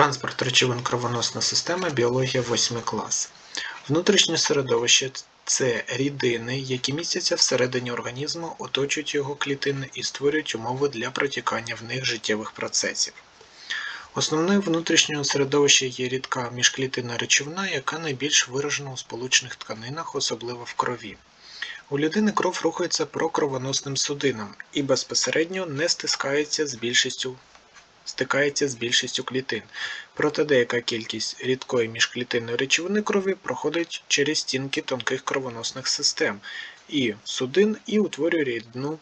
Транспорт речовин кровоносна система, біологія 8 клас. Внутрішнє середовище це рідини, які містяться всередині організму, оточують його клітини і створюють умови для протікання в них життєвих процесів. Основною внутрішнього середовища є рідка міжклітинна речовина, яка найбільш виражена у сполучних тканинах, особливо в крові. У людини кров рухається прокровоносним судинам і безпосередньо не стискається з більшістю стикається з більшістю клітин, проте деяка кількість рідкої міжклітинної речовини крові проходить через стінки тонких кровоносних систем і судин і утворює рідну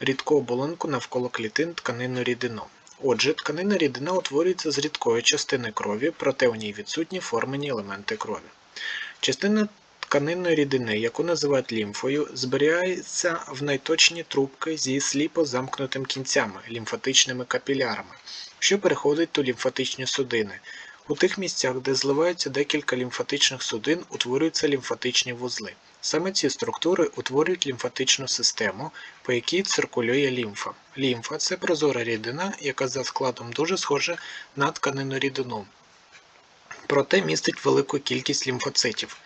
рідку оболонку навколо клітин тканинну рідину. Отже, тканинна рідина утворюється з рідкої частини крові, проте у ній відсутні формені елементи крові. Частина тканинної рідини, яку називають лімфою, зберігається в найточні трубки зі сліпо замкнутим кінцями лімфатичними капілярами, що переходять у лімфатичні судини. У тих місцях, де зливаються декілька лімфатичних судин, утворюються лімфатичні вузли. Саме ці структури утворюють лімфатичну систему, по якій циркулює лімфа. Лімфа це прозора рідина, яка за складом дуже схожа на тканинну рідину, проте містить велику кількість лімфоцитів.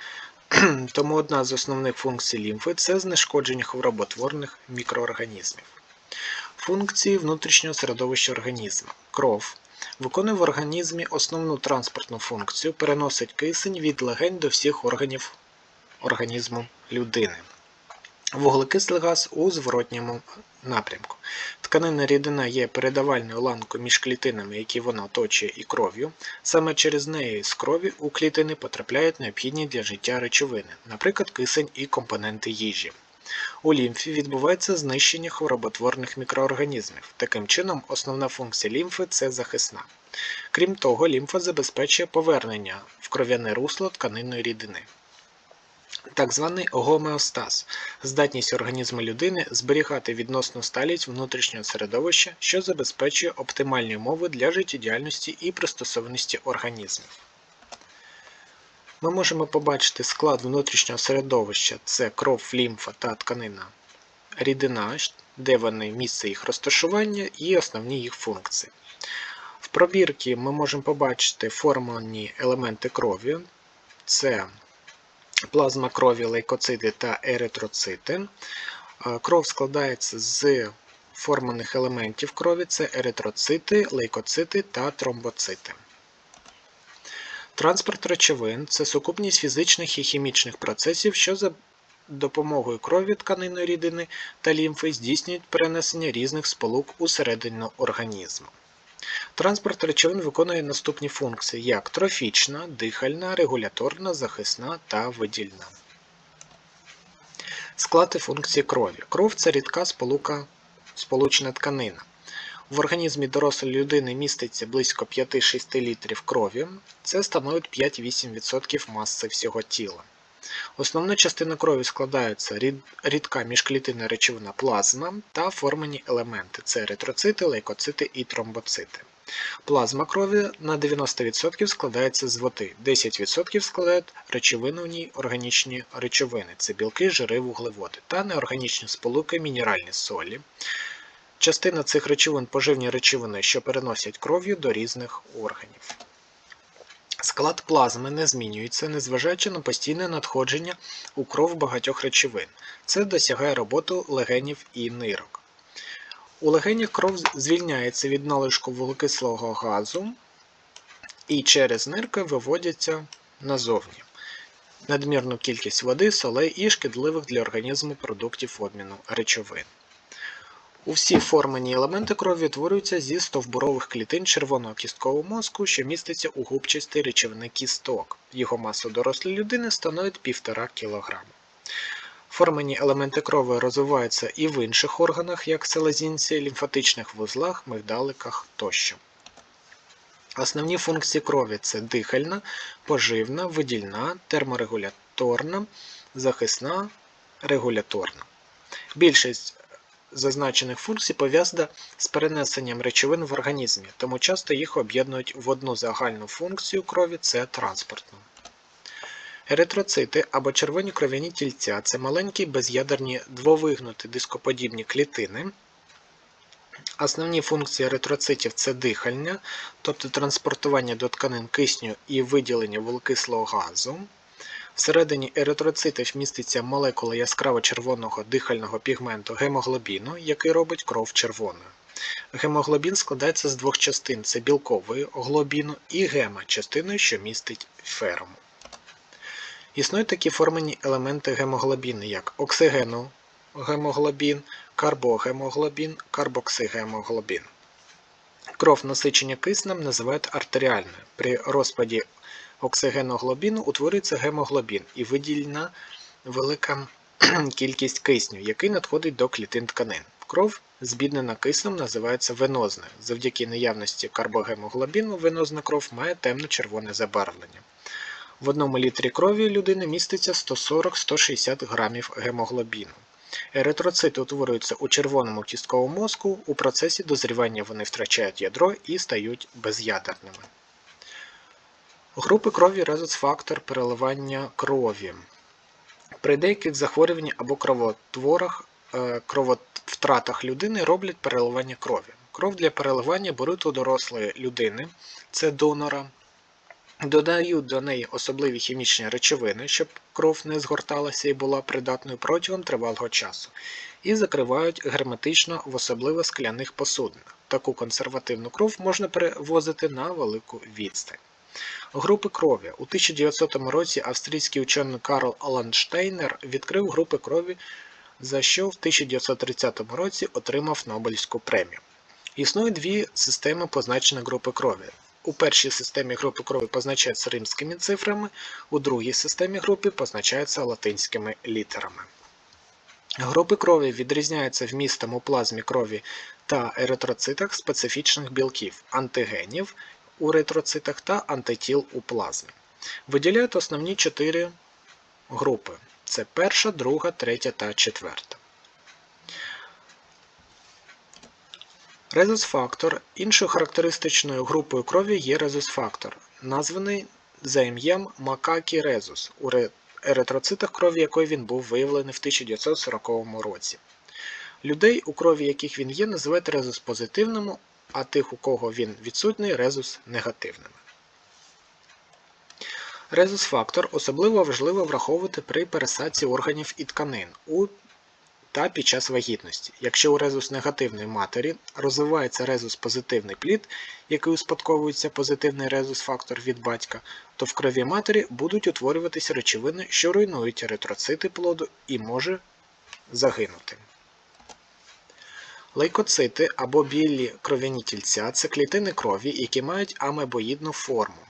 Тому одна з основних функцій лімфи це знешкодження хвороботворних мікроорганізмів. Функції внутрішнього середовища організму. Кров виконує в організмі основну транспортну функцію, переносить кисень від легень до всіх органів організму людини. Вуглекислий газ у зворотньому напрямку. Тканинна рідина є передавальною ланкою між клітинами, які вона оточує, і кров'ю. Саме через неї з крові у клітини потрапляють необхідні для життя речовини, наприклад, кисень і компоненти їжі. У лімфі відбувається знищення хвороботворних мікроорганізмів. Таким чином, основна функція лімфи це захисна. Крім того, лімфа забезпечує повернення в кров'яне русло тканинної рідини. Так званий гомеостаз здатність організму людини зберігати відносну сталість внутрішнього середовища, що забезпечує оптимальні умови для життєдіяльності і пристосованості організмів. Ми можемо побачити склад внутрішнього середовища це кров, лімфа та тканина рідина, де вони місце їх розташування і основні їх функції. В пробірці ми можемо побачити формульні елементи крові. Це плазма крові, лейкоцити та еритроцити. Кров складається з форманих елементів крові це еритроцити, лейкоцити та тромбоцити. Транспорт речовин це сукупність фізичних і хімічних процесів, що за допомогою крові тканинної рідини та лімфи здійснюють перенесення різних сполук усередину організму. Транспорт речовин виконує наступні функції, як трофічна, дихальна, регуляторна, захисна та видільна. Склад і функції крові. Кров це рідка сполука, сполучна тканина. В організмі дорослої людини міститься близько 5-6 літрів крові, це становить 5-8% маси всього тіла. Основна частина крові складаються рідка міжклітинна речовина плазма та формані елементи це еритроцити, лейкоцити і тромбоцити. Плазма крові на 90% складається з води, 10% складають ній органічні речовини це білки, жири, вуглеводи та неорганічні сполуки мінеральні солі. Частина цих речовин поживні речовини, що переносять кров'ю до різних органів. Склад плазми не змінюється, незважаючи на постійне надходження у кров багатьох речовин. Це досягає роботу легенів і нирок. У легенях кров звільняється від налишку вуглекислого газу і через нирки виводяться назовні надмірну кількість води, солей і шкідливих для організму продуктів обміну речовин. Усі формані елементи крові утворюються зі стовбурових клітин червоного кісткового мозку, що міститься у губчастій речовини кісток. Його маса дорослої людини становить 1,5 кг. Формані елементи крові розвиваються і в інших органах, як селезінці, лімфатичних вузлах, мигдаликах тощо. Основні функції крові це дихальна, поживна, видільна, терморегуляторна, захисна, регуляторна. Більшість зазначених функцій пов'язана з перенесенням речовин в організмі, тому часто їх об'єднують в одну загальну функцію крові це транспортну. Еритроцити або червоні кров'яні тільця це маленькі без'ядерні двовигнуті дископодібні клітини, Основні функції еритроцитів це дихальня, тобто транспортування до тканин кисню і виділення вуглекислого газу. Всередині еритроцитів міститься молекула яскраво червоного дихального пігменту гемоглобіну, який робить кров червоною. Гемоглобін складається з двох частин: це білкової глобіну і гема частиною, що містить ферму. Існують такі формені елементи гемоглобіну, як оксигеногемоглобін, карбогемоглобін, карбоксигемоглобін. Кров насичення киснем називають артеріальною. При розпаді оксигеноглобіну утворюється гемоглобін і виділена велика кількість кисню, який надходить до клітин тканин. Кров, збіднена киснем, називається венозною. Завдяки наявності карбогемоглобіну венозна кров має темно-червоне забарвлення. В одному літрі крові людини міститься 140-160 грамів гемоглобіну. Еритроцити утворюються у червоному кістковому мозку, у процесі дозрівання вони втрачають ядро і стають безядерними. Групи крові резус-фактор переливання крові. При деяких захворюваннях або кровотворах, е, крововтратах людини роблять переливання крові. Кров для переливання беруть у дорослої людини, це донора. Додають до неї особливі хімічні речовини, щоб кров не згорталася і була придатною протягом тривалого часу, і закривають герметично в особливо скляних посудинах. Таку консервативну кров можна перевозити на велику відстань. Групи крові. У 1900 році австрійський учений Карл Ландштейнер відкрив групи крові, за що в 1930 році отримав Нобелівську премію. Існує дві системи позначення групи крові. У першій системі групи крові позначаються римськими цифрами, у другій системі групи позначаються латинськими літерами. Групи крові відрізняються вмістом у плазмі крові та еритроцитах специфічних білків, антигенів у еритроцитах та антитіл у плазмі. Виділяють основні чотири групи: це перша, друга, третя та четверта. Резус-фактор іншою характеристичною групою крові є резус-фактор, названий за ім'ям Макакі резус, у еритроцитах крові якої він був виявлений в 1940 році. Людей, у крові яких він є, називають резус-позитивними, а тих, у кого він відсутній, резус-негативними. Резус-фактор особливо важливо враховувати при пересадці органів і тканин у та під час вагітності. Якщо у резус-негативної матері розвивається резус-позитивний плід, який успадковується позитивний резус-фактор від батька, то в крові матері будуть утворюватися речовини, що руйнують еритроцити плоду і може загинути. Лейкоцити або білі кров'яні тільця це клітини крові, які мають амебоїдну форму.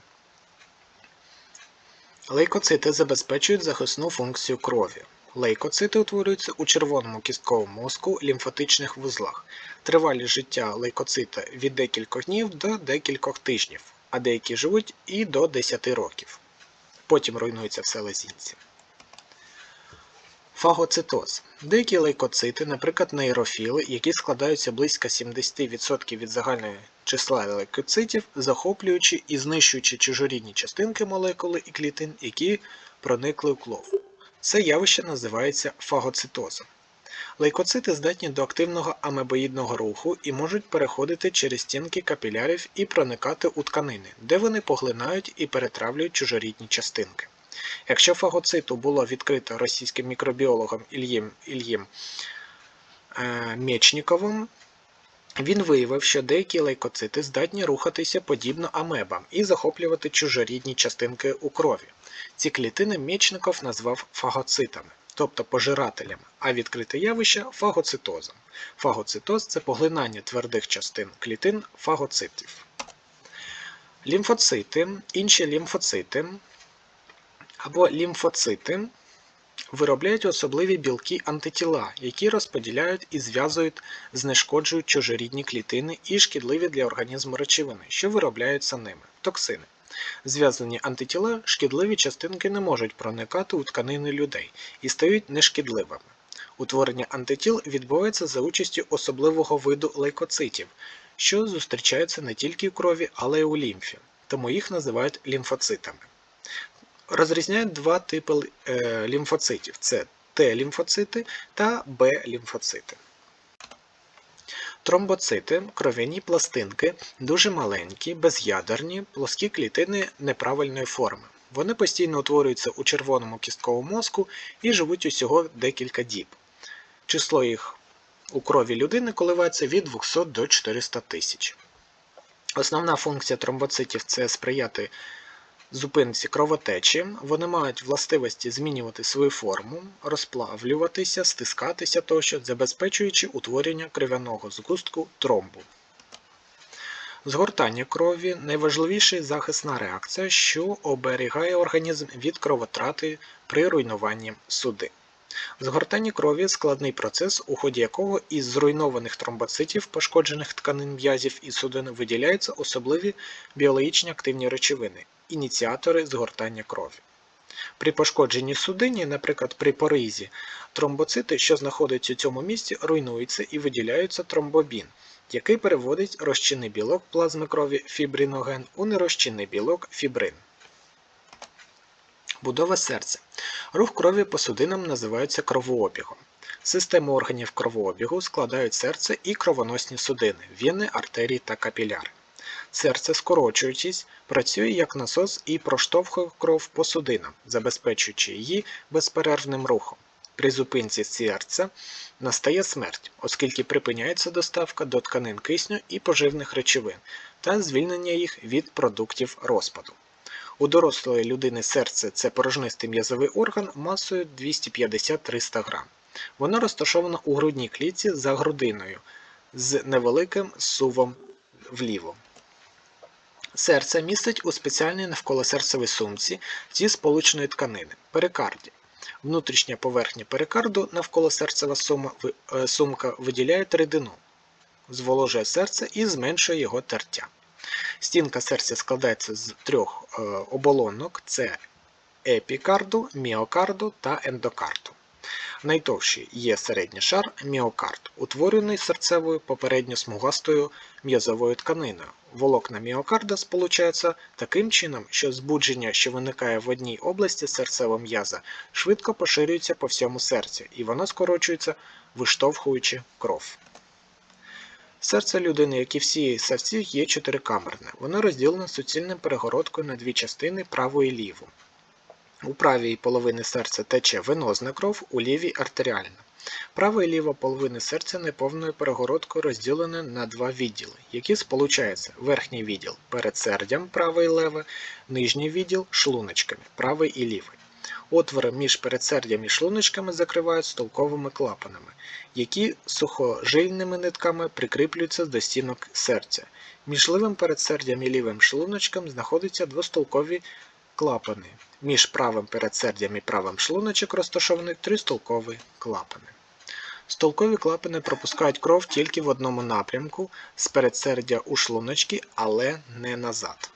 Лейкоцити забезпечують захисну функцію крові. Лейкоцити утворюються у червоному кістковому мозку лімфатичних вузлах. Тривалість життя лейкоцита від декількох днів до декількох тижнів, а деякі живуть і до 10 років. Потім руйнуються в селезінці. Фагоцитоз. Деякі лейкоцити, наприклад, нейрофіли, які складаються близько 70% від загальної числа лейкоцитів, захоплюючи і знищуючи чужорідні частинки молекули і клітин, які проникли у клов. Це явище називається фагоцитозом. Лейкоцити здатні до активного амебоїдного руху і можуть переходити через стінки капілярів і проникати у тканини, де вони поглинають і перетравлюють чужорідні частинки. Якщо фагоциту було відкрито російським мікробіологом Ільїм Ільїм е, Мечніковим, він виявив, що деякі лейкоцити здатні рухатися подібно амебам і захоплювати чужорідні частинки у крові. Ці клітини Мечников назвав фагоцитами, тобто пожирателями, а відкрите явище фагоцитозом. Фагоцитоз це поглинання твердих частин клітин фагоцитів. Лімфоцити, інші лімфоцити або лімфоцити виробляють особливі білки антитіла, які розподіляють і зв'язують, знешкоджують чужорідні клітини і шкідливі для організму речовини, що виробляються ними токсини. Зв'язані антитіла шкідливі частинки не можуть проникати у тканини людей і стають нешкідливими. Утворення антитіл відбувається за участю особливого виду лейкоцитів, що зустрічаються не тільки в крові, але й у лімфі, тому їх називають лімфоцитами. Розрізняють два типи е, лімфоцитів: це Т-лімфоцити та Б-лімфоцити. Тромбоцити кров'яні пластинки дуже маленькі, без'ядерні, плоскі клітини неправильної форми. Вони постійно утворюються у червоному кістковому мозку і живуть усього декілька діб. Число їх у крові людини коливається від 200 до 400 тисяч. Основна функція тромбоцитів це сприяти зупинці кровотечі. Вони мають властивості змінювати свою форму, розплавлюватися, стискатися тощо, забезпечуючи утворення кров'яного згустку тромбу. Згортання крові найважливіша захисна реакція, що оберігає організм від кровотрати при руйнуванні судин. Згортання крові складний процес, у ході якого із зруйнованих тромбоцитів, пошкоджених тканин м'язів і судин виділяються особливі біологічні активні речовини ініціатори згортання крові. При пошкодженні судині, наприклад, при поризі, тромбоцити, що знаходяться у цьому місці, руйнуються і виділяються тромбобін, який переводить розчинний білок плазми крові фібриноген у нерозчинний білок фібрин. Будова серця. Рух крові по судинам називається кровообігом. Систему органів кровообігу складають серце і кровоносні судини, вени, артерії та капіляри. Серце, скорочуючись, працює як насос і проштовхує кров по судинам, забезпечуючи її безперервним рухом. При зупинці серця настає смерть, оскільки припиняється доставка до тканин кисню і поживних речовин та звільнення їх від продуктів розпаду. У дорослої людини серце це порожнистий м'язовий орган масою 250-300 г. Воно розташовано у грудній клітці за грудиною з невеликим сувом вліво. Серце містить у спеціальній навколосерцевій сумці зі сполучної тканини перикарді. Внутрішня поверхня перикарду навколосерцева е, сумка виділяє рідину, зволожує серце і зменшує його тертя. Стінка серця складається з трьох е, оболонок: це епікарду, міокарду та ендокарду. Найтовщий є середній шар міокард, утворений серцевою попередньо смугастою м'язовою тканиною. Волокна міокарда сполучаються таким чином, що збудження, що виникає в одній області серцевого м'яза, швидко поширюється по всьому серцю, і воно скорочується, виштовхуючи кров. Серце людини, як і всі савці, є чотирикамерне. Воно розділене суцільним перегородкою на дві частини праву і ліву. У правій половині серця тече венозна кров, у лівій артеріальна. Права і ліва половини серця неповною перегородкою розділені на два відділи, які сполучаються верхній відділ передсердям праве і леве, нижній відділ шлуночками правий і лівий. Отвори між передсердям і шлуночками закривають столковими клапанами, які сухожильними нитками прикріплюються до стінок серця. Між лівим передсердям і лівим шлуночком знаходяться двостолкові клапани. Між правим передсердям і правим шлуночок розташований тристолковий клапани. Столкові клапани пропускають кров тільки в одному напрямку з передсердя у шлуночки, але не назад.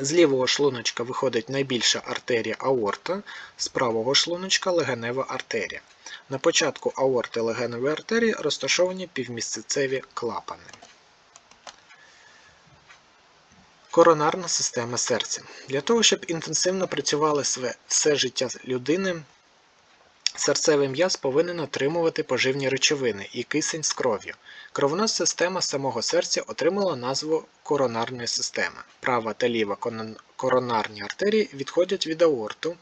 З лівого шлуночка виходить найбільша артерія аорта, з правого шлуночка легенева артерія. На початку аорти легеневої артерії розташовані півмісяцеві клапани. Коронарна система серця. Для того, щоб інтенсивно працювали все життя людини, серцевий м'яз повинен отримувати поживні речовини і кисень з кров'ю. Кровна система самого серця отримала назву коронарної системи. Права та ліва коронарні артерії відходять від аорту,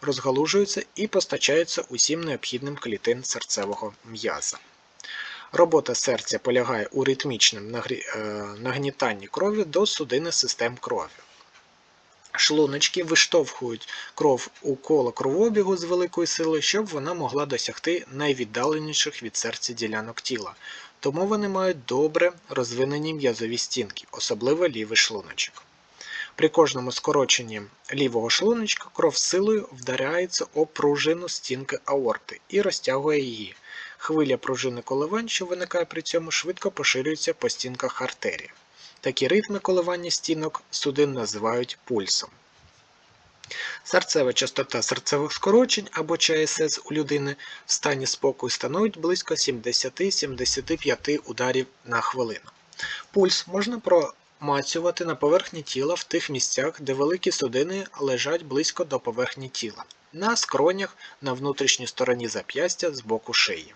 розгалужуються і постачаються усім необхідним клітин серцевого м'яза. Робота серця полягає у ритмічному е, нагнітанні крові до судини систем крові. Шлуночки виштовхують кров у коло кровообігу з великою силою, щоб вона могла досягти найвіддаленіших від серця ділянок тіла, тому вони мають добре розвинені м'язові стінки, особливо лівий шлуночок. При кожному скороченні лівого шлуночка кров силою вдаряється об пружину стінки аорти і розтягує її. Хвиля пружини коливань, що виникає при цьому, швидко поширюється по стінках артерії. Такі ритми коливання стінок судин називають пульсом. Серцева частота серцевих скорочень або ЧСС у людини в стані спокою становить близько 70-75 ударів на хвилину. Пульс можна промацювати на поверхні тіла в тих місцях, де великі судини лежать близько до поверхні тіла, на скронях на внутрішній стороні зап'ястя з боку шиї.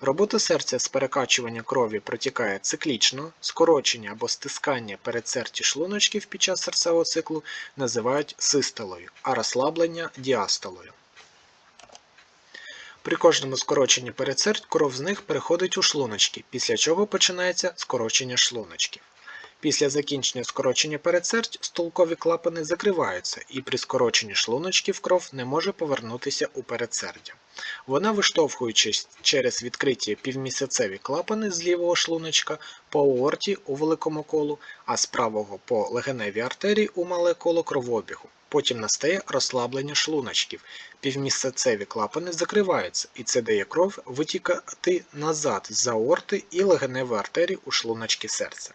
Робота серця з перекачування крові протікає циклічно, скорочення або стискання передсерті шлуночків під час серцевого циклу називають систолою, а розслаблення діастолою. При кожному скороченні передсердь кров з них переходить у шлуночки, після чого починається скорочення шлуночків. Після закінчення скорочення передсердь стулкові клапани закриваються, і при скороченні шлуночків кров не може повернутися у передсердя. Вона, виштовхуючись через відкриті півмісяцеві клапани з лівого шлуночка по аорті у великому колу, а з правого по легеневій артерії у мале коло кровообігу. Потім настає розслаблення шлуночків. Півмісяцеві клапани закриваються, і це дає кров витікати назад з аорти і легеневої артерії у шлуночки серця.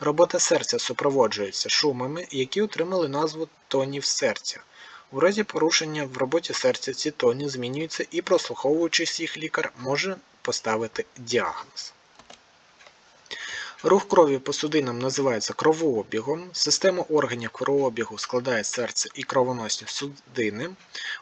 Робота серця супроводжується шумами, які отримали назву тонів серця. У разі порушення в роботі серця ці тоні змінюються і, прослуховуючись їх лікар, може поставити діагноз. Рух крові по судинам називається кровообігом. Система органів кровообігу складає серце і кровоносні судини.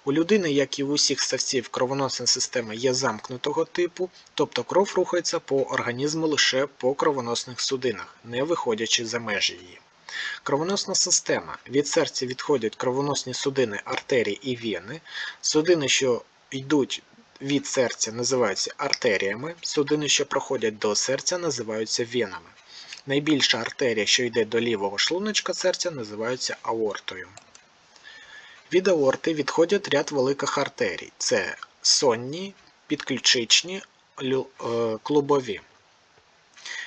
У людини, як і в усіх ставців, кровоносна система є замкнутого типу, тобто кров рухається по організму лише по кровоносних судинах, не виходячи за межі її. Кровоносна система. Від серця відходять кровоносні судини, артерії і вени. Судини, що йдуть від серця, називаються артеріями, судини, що проходять до серця, називаються венами. Найбільша артерія, що йде до лівого шлуночка серця, називається аортою. Від аорти відходять ряд великих артерій: це сонні, підключичні, е, клубові.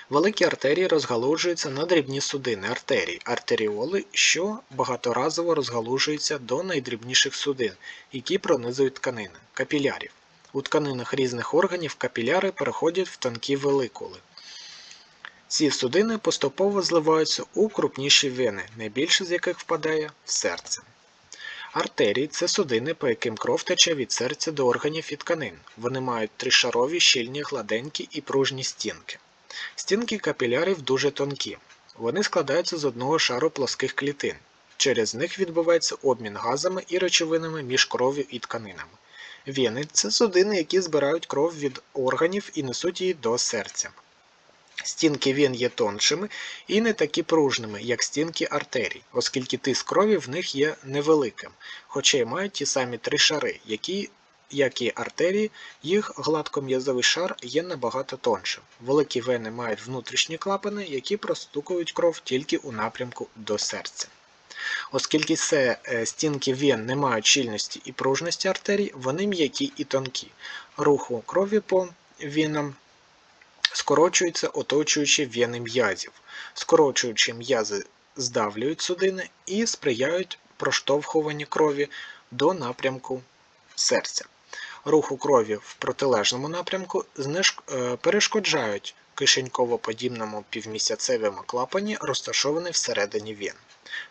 Великі артерії розгалужуються на дрібні судини артерій, артеріоли, що багаторазово розгалужуються до найдрібніших судин, які пронизують тканини капілярів. У тканинах різних органів капіляри переходять в тонкі великули. Ці судини поступово зливаються у крупніші вени, найбільше з яких впадає в серце. Артерії це судини, по яким кров тече від серця до органів і тканин. Вони мають тришарові, щільні, гладенькі і пружні стінки. Стінки капілярів дуже тонкі. Вони складаються з одного шару плоских клітин. Через них відбувається обмін газами і речовинами між кров'ю і тканинами. Вени це судини, які збирають кров від органів і несуть її до серця. Стінки вен є тоншими і не такі пружними, як стінки артерій, оскільки тиск крові в них є невеликим, хоча й мають ті самі три шари, які, як і артерії, їх гладком'язовий шар є набагато тоншим. Великі вени мають внутрішні клапани, які простукують кров тільки у напрямку до серця. Оскільки це е, стінки вен не мають щільності і пружності артерій, вони м'які і тонкі. Руху крові по венам скорочуються оточуючи вени м'язів. Скорочуючи м'язи здавлюють судини і сприяють проштовхуванню крові до напрямку серця. Руху крові в протилежному напрямку е, перешкоджають кишеньково-подібному півмісяцевому клапані, розташований всередині вен.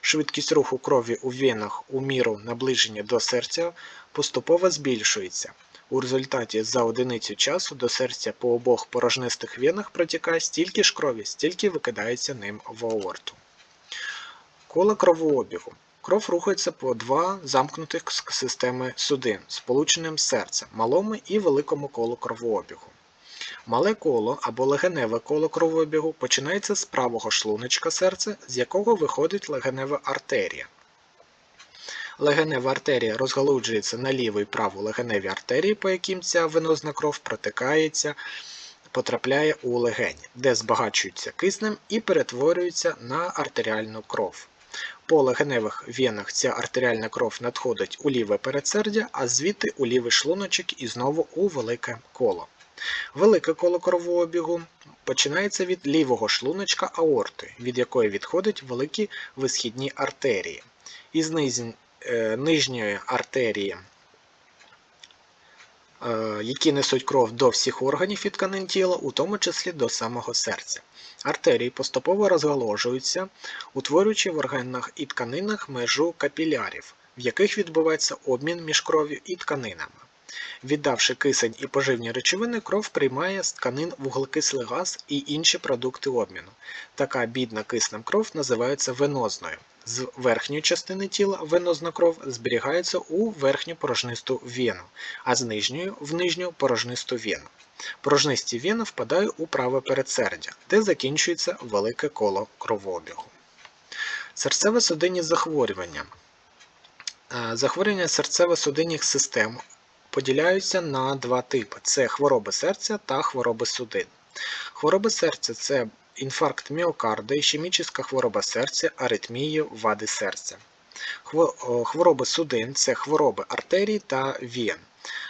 Швидкість руху крові у венах у міру наближення до серця поступово збільшується. У результаті за одиницю часу до серця по обох порожнистих венах протікає стільки ж крові, стільки викидається ним в аорту. Коло кровообігу. Кров рухається по два замкнутих системи судин, сполученим з серцем, малому і великому колу кровообігу. Мале коло або легеневе коло кровообігу починається з правого шлуночка серця, з якого виходить легенева артерія. Легенева артерія розгалуджується на ліву і праву легеневі артерії, по яким ця венозна кров протикається, потрапляє у легені, де збагачується киснем і перетворюється на артеріальну кров. По легеневих венах ця артеріальна кров надходить у ліве передсердя, а звідти у лівий шлуночок і знову у велике коло. Велике коло кровообігу починається від лівого шлуночка аорти, від якої відходять великі висхідні артерії. Із е, нижньої артерії, е, які несуть кров до всіх органів і тканин тіла, у тому числі до самого серця. Артерії поступово розгалужуються, утворюючи в органах і тканинах межу капілярів, в яких відбувається обмін між кров'ю і тканинами. Віддавши кисень і поживні речовини, кров приймає з тканин вуглекислий газ і інші продукти обміну. Така бідна киснем кров називається венозною. з верхньої частини тіла венозна кров зберігається у верхню порожнисту вену, а з нижньої в нижню порожнисту вену. Порожнисті вени впадають у праве передсердя, де закінчується велике коло кровообігу. Серцево-судинні захворювання. Е, Захворювання серцево-судинних систем поділяються на два типи: це хвороби серця та хвороби судин. Хвороби серця це інфаркт міокарда, ішемічна хвороба серця, аритмії, вади серця. Хвороби судин це хвороби артерій та вен.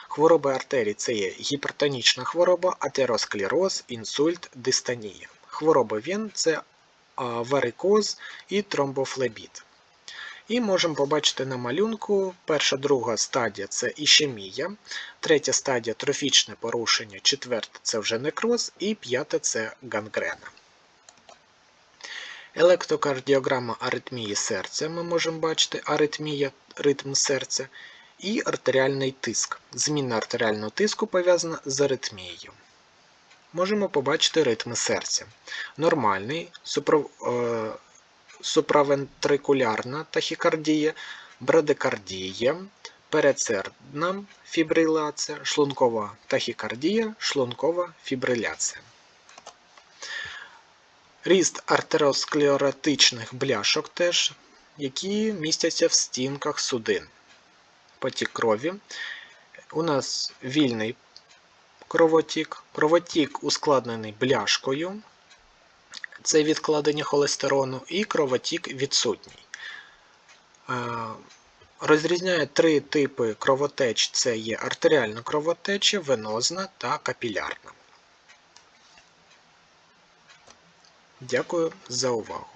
Хвороби артерій це є гіпертонічна хвороба, атеросклероз, інсульт, дистонія. Хвороби вен це варикоз і тромбофлебіт. І можемо побачити на малюнку, перша, друга стадія це ішемія, третя стадія трофічне порушення, четверта це вже некроз, і п'ята це гангрена. Електрокардіограма аритмії серця. Ми можемо бачити аритмія, ритм серця, і артеріальний тиск. Зміна артеріального тиску пов'язана з аритмією. Можемо побачити ритми серця. Нормальний, супро, е, суправентрикулярна тахікардія, брадикардія, передсердна фібриляція, шлункова тахікардія, шлункова фібриляція. Ріст артеросклеротичних бляшок теж, які містяться в стінках судин. Потік крові. У нас вільний кровотік. Кровотік ускладнений бляшкою. Це відкладення холестерону, і кровотік відсутній. Е, Розрізняє три типи кровотеч: це є артеріальна кровотеча, венозна та капілярна. Дякую за увагу.